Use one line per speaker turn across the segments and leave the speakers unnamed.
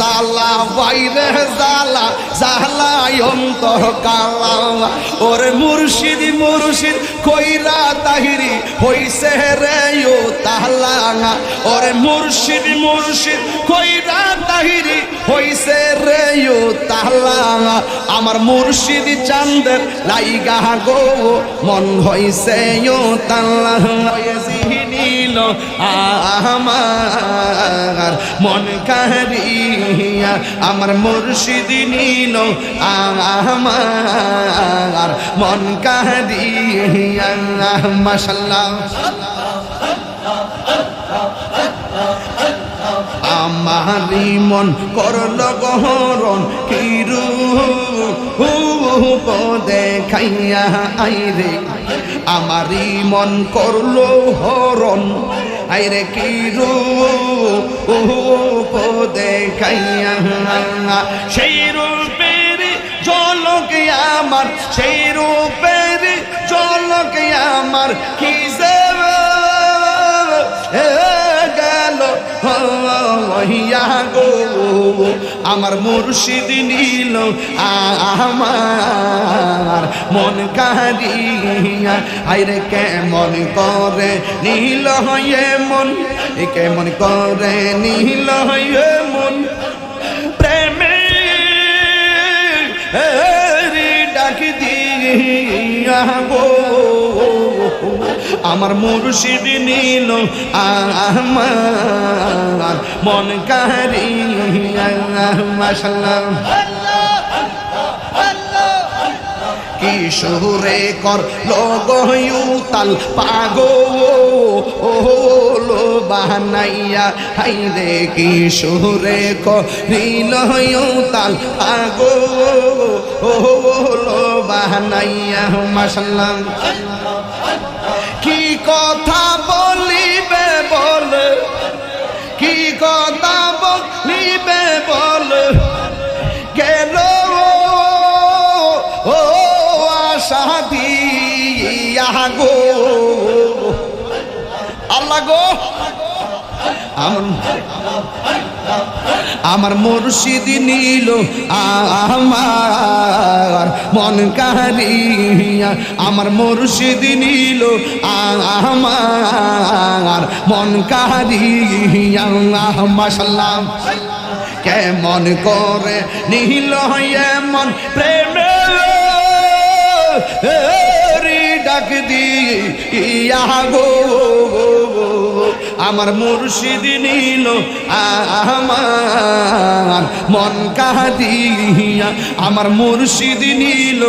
জালা বাইরে জালা জালাই অন্তর কালা। ওরে মুর্শিদ মুর্শিদ, কইরা তাহিরি হইছে রে ও তাহলা ওরে মুর্শিদ মুর্শিদ, কইরা তাহিরি হইছে রে ও তাহলা আমার মুর্শিদ চান্দের লাইগা গো, মন হইছে ও তাহলা নীল আমার মন কারিয়া আমার মুর্শিদ নিল আমার মন কারিয়া মাশাল্লাহ। আমারি মন করল গহরণ, কিরু দেখাইয়া আইরে। আমারি মন করল হরণ, আইরে কিরু দেখাইয়া সেই রূপের জলক আমার, সেই রূপের জলক আমার, কি গেল হইয়া গো, আমার মুর্শিদ নীল, আমার মন কারিয়া আইরে কেমন করে নীল হয়ে মন, এ কেমন করে নীল হয়ে মন। প্রেমে ডাক দিয়া গো। আমার মুর্শিদ নীল, আমার মন কারিয়া মাশাল্লাহ। কি সুরে কর লগয়ুতাল পাগো, ও লো বানাইয়া, হাইরে কি সুরে করিল তাল পাগো, ও মাশাল্লাহ। কি কথা বলিবে বল? কি কথা বলিবে বল? গেল ও আশা দিয়া গো। আল্লাহ গো আমার আমার মুর্শিদ নীল, আমার মন কারিয়া আমার মুর্শিদ নীল, আমার মন কারিয়া মাসাল্লাহ কেমন করে নীল এমন প্রেমে ডাক দিয়া গো। আমার মুর্শিদ নীল, আমার মন কাহিয়া আমার মুর্শিদ নীল,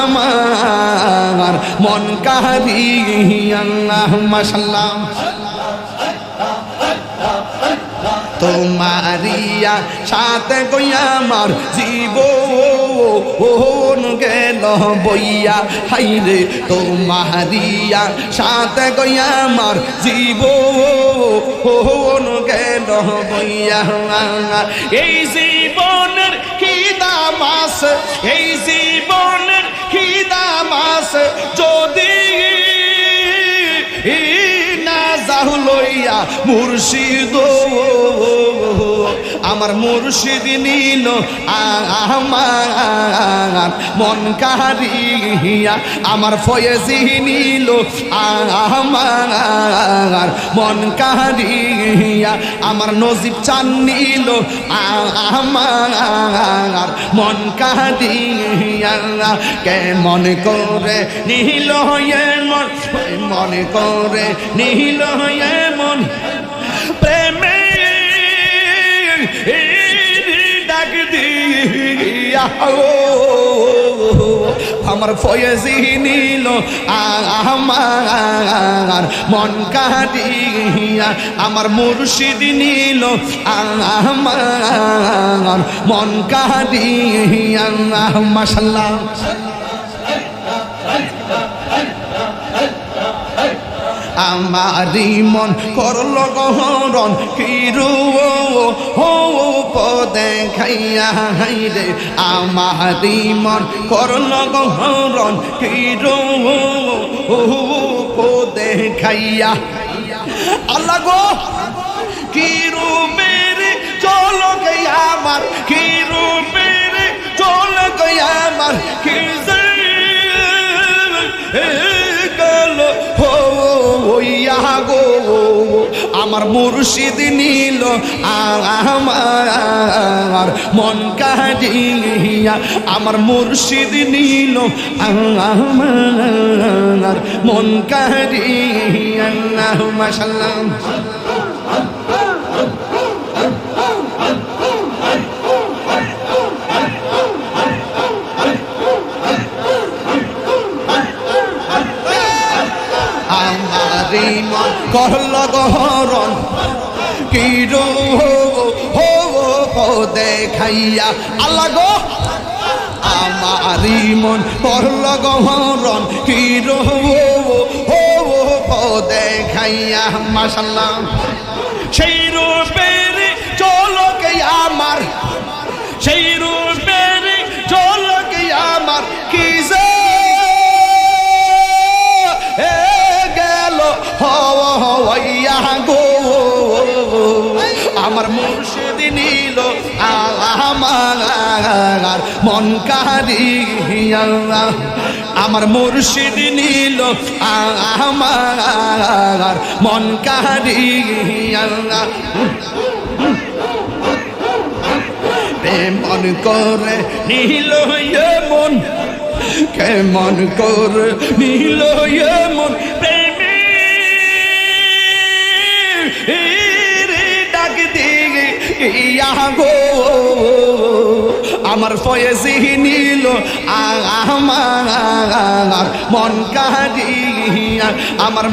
আমার মন মাসাল্লাম তোমারিয়া সাথে গইয়া আমার জীব ওন গেল বইয়া, হাইরে তোমারিয়া সাথে গইয়া আমার জীব। ওন গেল বইয়া, এই জীবনের কি দাম এই জীবনের কি দাম যদি না যাহু লইয়া মুর্শিদ। আমার মুর্শিদ নীল, আমার মন কাহারিয়া আমার ফয়েজি নীল, আমার মন কাহারিয়া আমার নজিব চান নীল, আমার মন কাহারিয়া কেমন করে নীল হয়ে মন মনে করে নীল হয়ে মন, প্রেমে ডাক দিয়া আমার ফয়েজি নীল আমার মন কাটিয়া আমার মুর্শিদ নীল আমার মন কাটিয়া মাসাল্লাহ আমারি মন করল গহরণ, কিরু হো পদে খাইয়া হাইরে। আমারি মন করল গহরণ, কিরু পদে খাইয়া। আল্লাহ গো, কিরু আমার মুর্শিদ নিল আমার মন কাহিয়া আমার মুর্শিদ নিল আমার মন কাহিয়া মাশাল্লাহ। গহরণ। কি দেখাইয়া, আল্লাহ গো আমারি মন করল গহরণ। কি হো দেখাইয়া, মাশাল্লাহ। সেই রূপের চলকে আমার, সেই রূপের গো। আমার মুর্শিদ নিল আমার মন কারিয়া আমার মুর্শিদ নিল আমার মন কারিয়া মন করে নীল মন কেমন করে নীল মন ইয়া আমার ফয়েজি নীল আমার মন কাহিয়া আমার